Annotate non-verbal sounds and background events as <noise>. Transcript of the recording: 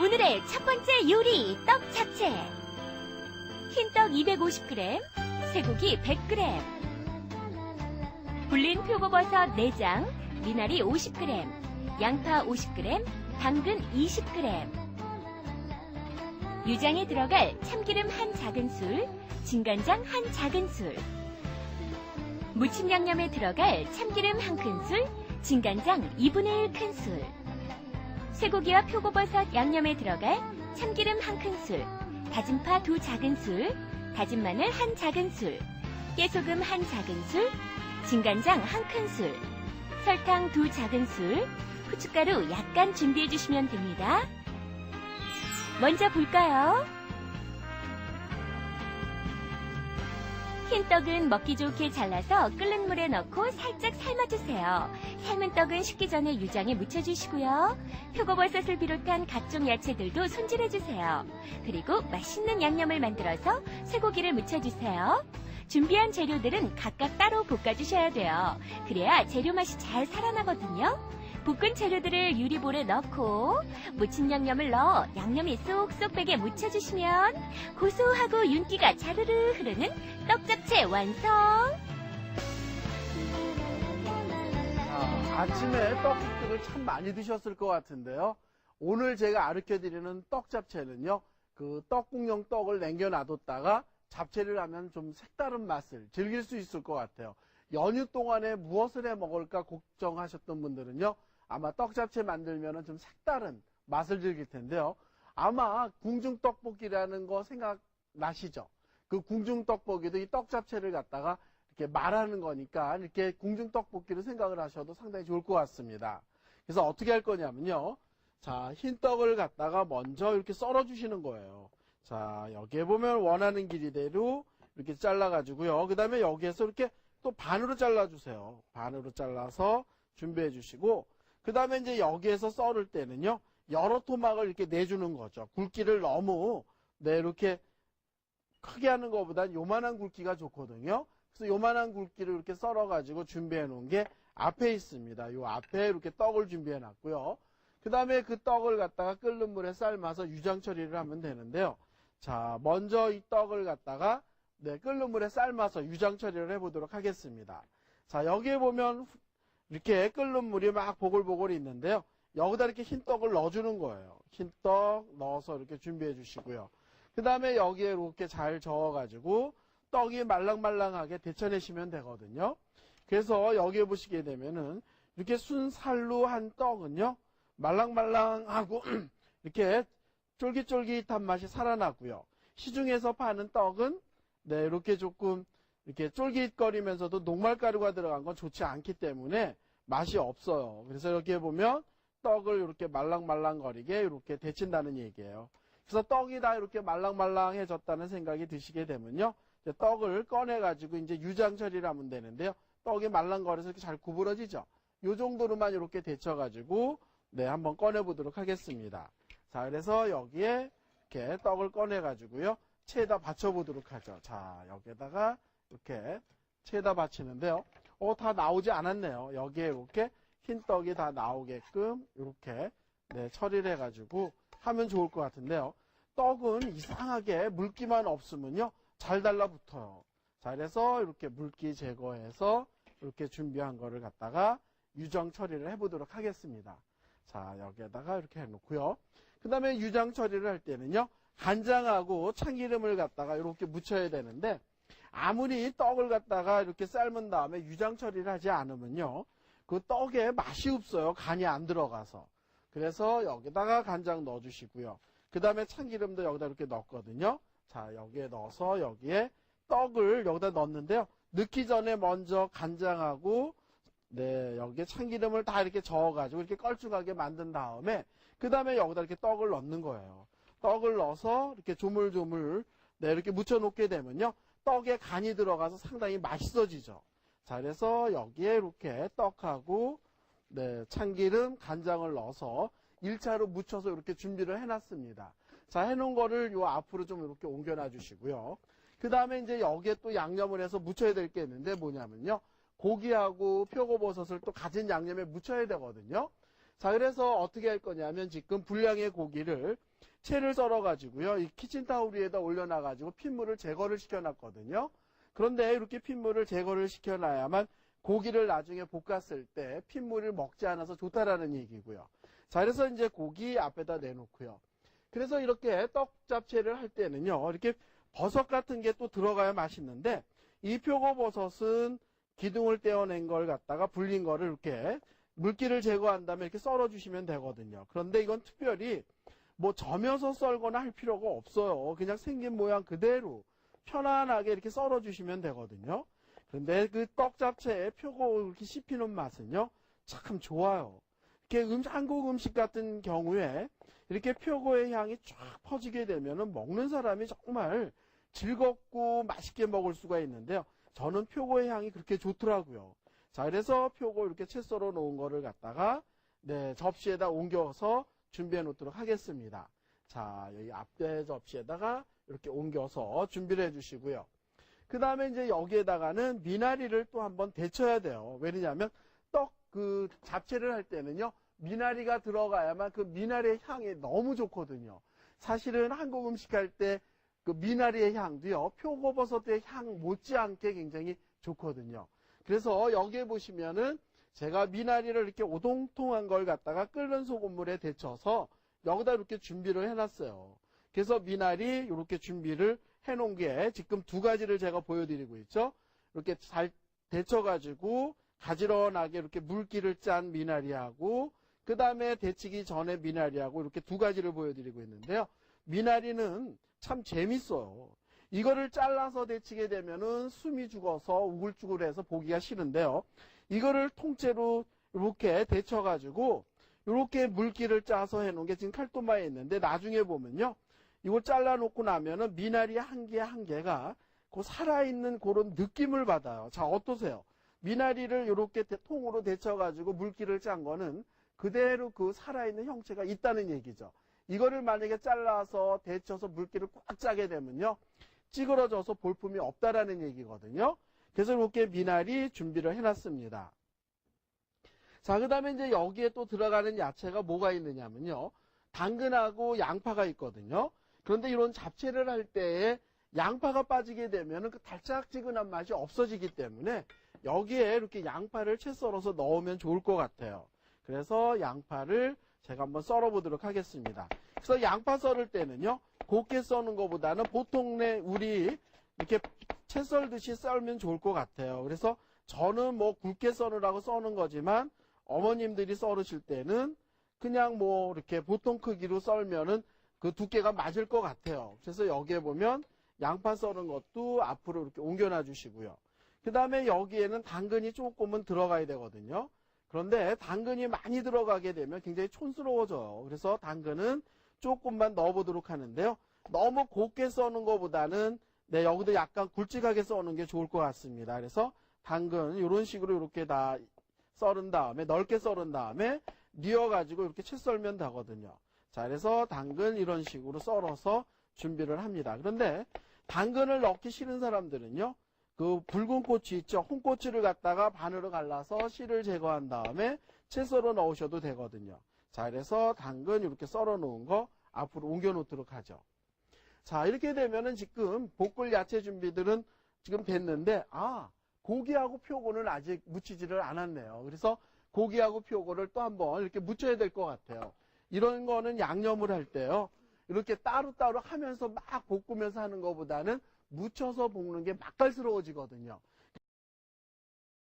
오늘의 첫 번째 요리 떡 잡채. 흰떡 250g, 쇠고기 100g, 불린 표고버섯 4장, 미나리 50g, 양파 50g, 당근 20g. 유장에 들어갈 참기름 한 작은 술, 진간장 한 작은 술. 무침 양념에 들어갈 참기름 한 큰술, 진간장 2분의 1 큰술. 쇠고기와 표고버섯 양념에 들어갈 참기름 한 큰술, 다진 파 두 작은 술, 다진 마늘 한 작은 술, 깨소금 한 작은 술, 진간장 한 큰술, 설탕 두 작은 술, 후춧가루 약간 준비해 주시면 됩니다. 먼저 볼까요? 흰 떡은 먹기 좋게 잘라서 끓는 물에 넣고 살짝 삶아주세요. 삶은 떡은 식기 전에 유장에 묻혀주시고요. 표고버섯을 비롯한 각종 야채들도 손질해주세요. 그리고 맛있는 양념을 만들어서 쇠고기를 묻혀주세요. 준비한 재료들은 각각 따로 볶아주셔야 돼요. 그래야 재료 맛이 잘 살아나거든요. 볶은 재료들을 유리볼에 넣고 무침 양념을 넣어 양념이 쏙쏙 배게 묻혀주시면 고소하고 윤기가 자르르 흐르는 떡잡채 완성! 아, 아침에 떡국들을 참 많이 드셨을 것 같은데요. 오늘 제가 가르쳐드리는 떡 잡채는요, 그 떡국용 떡을 남겨놔뒀다가 잡채를 하면 좀 색다른 맛을 즐길 수 있을 것 같아요. 연휴 동안에 무엇을 해 먹을까 걱정하셨던 분들은요, 아마 떡 잡채 만들면 좀 색다른 맛을 즐길 텐데요. 아마 궁중 떡볶이라는 거 생각나시죠? 그 궁중 떡볶이도 이 떡 잡채를 갖다가 이렇게 말하는 거니까 이렇게 궁중 떡볶이를 생각을 하셔도 상당히 좋을 것 같습니다. 그래서 어떻게 할 거냐면요. 자, 흰 떡을 갖다가 먼저 이렇게 썰어 주시는 거예요. 자, 여기에 보면 원하는 길이대로 이렇게 잘라 가지고요. 그 다음에 여기에서 이렇게 또 반으로 잘라 주세요. 반으로 잘라서 준비해 주시고 그 다음에 이제 여기에서 썰을 때는요. 여러 토막을 이렇게 내주는 거죠. 굵기를 너무 네, 이렇게 크게 하는 것보단 요만한 굵기가 좋거든요. 그래서 요만한 굵기를 이렇게 썰어가지고 준비해 놓은 게 앞에 있습니다. 요 앞에 이렇게 떡을 준비해 놨고요. 그 다음에 그 떡을 갖다가 끓는 물에 삶아서 유장 처리를 하면 되는데요. 자, 먼저 이 떡을 갖다가 네, 끓는 물에 삶아서 유장 처리를 해보도록 하겠습니다. 자, 여기에 보면 이렇게 끓는 물이 막 보글보글 있는데요. 여기다 이렇게 흰 떡을 넣어주는 거예요. 흰 떡 넣어서 이렇게 준비해 주시고요. 그 다음에 여기에 이렇게 잘 저어가지고 떡이 말랑말랑하게 데쳐내시면 되거든요. 그래서 여기에 보시게 되면은 이렇게 순살로 한 떡은요, 말랑말랑하고 <clears throat> 이렇게 쫄깃쫄깃한 맛이 살아나고요. 시중에서 파는 떡은 네, 이렇게 조금 이렇게 쫄깃거리면서도 녹말가루가 들어간 건 좋지 않기 때문에 맛이 없어요. 그래서 여기에 보면 떡을 이렇게 말랑말랑거리게 이렇게 데친다는 얘기예요. 그래서 떡이 다 이렇게 말랑말랑해졌다는 생각이 드시게 되면요. 떡을 꺼내가지고 이제 유장 처리를 하면 되는데요. 떡이 말랑거려서 이렇게 잘 구부러지죠. 요 정도로만 이렇게 데쳐가지고 네, 한번 꺼내보도록 하겠습니다. 자, 그래서 여기에 이렇게 떡을 꺼내가지고요. 체에다 받쳐보도록 하죠. 자, 여기에다가 이렇게 체에다 받치는데요. 어, 다 나오지 않았네요. 여기에 이렇게 흰 떡이 다 나오게끔 이렇게 네, 처리를 해가지고 하면 좋을 것 같은데요. 떡은 이상하게 물기만 없으면요. 잘 달라붙어요. 자, 그래서 이렇게 물기 제거해서 이렇게 준비한 거를 갖다가 유정 처리를 해보도록 하겠습니다. 자, 여기에다가 이렇게 해놓고요. 그 다음에 유장 처리를 할 때는요. 간장하고 참기름을 갖다가 이렇게 묻혀야 되는데 아무리 떡을 갖다가 이렇게 삶은 다음에 유장 처리를 하지 않으면요. 그 떡에 맛이 없어요. 간이 안 들어가서. 그래서 여기다가 간장 넣어주시고요. 그 다음에 참기름도 여기다 이렇게 넣었거든요. 자, 여기에 넣어서 여기에 떡을 여기다 넣었는데요. 넣기 전에 먼저 간장하고 네, 여기에 참기름을 다 이렇게 저어가지고 이렇게 껄쭉하게 만든 다음에 그 다음에 여기다 이렇게 떡을 넣는 거예요. 떡을 넣어서 이렇게 조물조물 네, 이렇게 묻혀놓게 되면요. 떡에 간이 들어가서 상당히 맛있어지죠. 자, 그래서 여기에 이렇게 떡하고 네, 참기름, 간장을 넣어서 1차로 묻혀서 이렇게 준비를 해놨습니다. 자, 해놓은 거를 요 앞으로 좀 이렇게 옮겨놔 주시고요. 그 다음에 이제 여기에 또 양념을 해서 묻혀야 될 게 있는데 뭐냐면요. 고기하고 표고버섯을 또 가진 양념에 묻혀야 되거든요. 자, 그래서 어떻게 할 거냐면 지금 분량의 고기를 채를 썰어가지고요. 이 키친타올 위에다 올려놔가지고 핏물을 제거를 시켜놨거든요. 그런데 이렇게 핏물을 제거를 시켜놔야만 고기를 나중에 볶았을 때 핏물을 먹지 않아서 좋다라는 얘기고요. 자, 그래서 이제 고기 앞에다 내놓고요. 그래서 이렇게 떡 잡채를 할 때는요, 이렇게 버섯 같은 게 또 들어가야 맛있는데, 이 표고버섯은 기둥을 떼어낸 걸 갖다가 불린 거를 이렇게 물기를 제거한 다음에 이렇게 썰어주시면 되거든요. 그런데 이건 특별히 뭐 점여서 썰거나 할 필요가 없어요. 그냥 생긴 모양 그대로 편안하게 이렇게 썰어 주시면 되거든요. 그런데 그 떡 잡채에 표고 이렇게 씹히는 맛은요, 참 좋아요. 이렇게 음, 한국 음식 같은 경우에 이렇게 표고의 향이 쫙 퍼지게 되면은 먹는 사람이 정말 즐겁고 맛있게 먹을 수가 있는데요. 저는 표고의 향이 그렇게 좋더라고요. 자, 그래서 표고 이렇게 채 썰어 놓은 거를 갖다가 네, 접시에다 옮겨서 준비해 놓도록 하겠습니다. 자, 여기 앞에 접시에다가 이렇게 옮겨서 준비를 해 주시고요. 그 다음에 이제 여기에다가는 미나리를 또 한번 데쳐야 돼요. 왜냐하면 떡 그 잡채를 할 때는요, 미나리가 들어가야만 그 미나리의 향이 너무 좋거든요. 사실은 한국 음식 할 때 그 미나리의 향도요, 표고버섯의 향 못지않게 굉장히 좋거든요. 그래서 여기에 보시면은 제가 미나리를 이렇게 오동통한 걸 갖다가 끓는 소금물에 데쳐서 여기다 이렇게 준비를 해놨어요. 그래서 미나리 이렇게 준비를 해놓은 게 지금 두 가지를 제가 보여드리고 있죠. 이렇게 잘 데쳐가지고 가지런하게 이렇게 물기를 짠 미나리하고 그 다음에 데치기 전에 미나리하고 이렇게 두 가지를 보여드리고 있는데요. 미나리는 참 재밌어요. 이거를 잘라서 데치게 되면은 숨이 죽어서 우글쭈글해서 보기가 싫은데요. 이거를 통째로 이렇게 데쳐가지고 이렇게 물기를 짜서 해놓은 게 지금 칼도마에 있는데 나중에 보면요. 이거 잘라놓고 나면은 미나리 한 개 한 개가 그 살아있는 그런 느낌을 받아요. 자, 어떠세요? 미나리를 이렇게 통으로 데쳐가지고 물기를 짠 거는 그대로 그 살아있는 형체가 있다는 얘기죠. 이거를 만약에 잘라서 데쳐서 물기를 꽉 짜게 되면요. 찌그러져서 볼품이 없다라는 얘기거든요. 그래서 이렇게 미나리 준비를 해놨습니다. 자, 그 다음에 이제 여기에 또 들어가는 야채가 뭐가 있느냐면요. 당근하고 양파가 있거든요. 그런데 이런 잡채를 할 때에 양파가 빠지게 되면 그 달짝지근한 맛이 없어지기 때문에 여기에 이렇게 양파를 채 썰어서 넣으면 좋을 것 같아요. 그래서 양파를 제가 한번 썰어 보도록 하겠습니다. 그래서 양파 썰을 때는요, 곱게 써는 것보다는 보통 내 우리 이렇게 채 썰듯이 썰면 좋을 것 같아요. 그래서 저는 뭐 굵게 썰으라고 써는 거지만 어머님들이 썰으실 때는 그냥 뭐 이렇게 보통 크기로 썰면은 그 두께가 맞을 것 같아요. 그래서 여기에 보면 양파 썰은 것도 앞으로 이렇게 옮겨놔 주시고요. 그 다음에 여기에는 당근이 조금은 들어가야 되거든요. 그런데 당근이 많이 들어가게 되면 굉장히 촌스러워져요. 그래서 당근은 조금만 넣어보도록 하는데요. 너무 곱게 써는 것보다는 네, 여기도 약간 굵직하게 써는 게 좋을 것 같습니다. 그래서 당근 이런 식으로 이렇게 다 썰은 다음에 넓게 썰은 다음에 뉘어 가지고 이렇게 채 썰면 되거든요. 자, 그래서 당근 이런 식으로 썰어서 준비를 합니다. 그런데 당근을 넣기 싫은 사람들은요. 그 붉은 고추 있죠. 홍고추를 갖다가 반으로 갈라서 씨를 제거한 다음에 채 썰어 넣으셔도 되거든요. 자, 그래서 당근 이렇게 썰어 놓은 거 앞으로 옮겨 놓도록 하죠. 자, 이렇게 되면은 지금 볶을 야채 준비들은 지금 됐는데, 아, 고기하고 표고는 아직 묻히지를 않았네요. 그래서 고기하고 표고를 또 한번 이렇게 묻혀야 될 것 같아요. 이런 거는 양념을 할 때요. 이렇게 따로따로 하면서 막 볶으면서 하는 것보다는 묻혀서 볶는 게 맛깔스러워지거든요.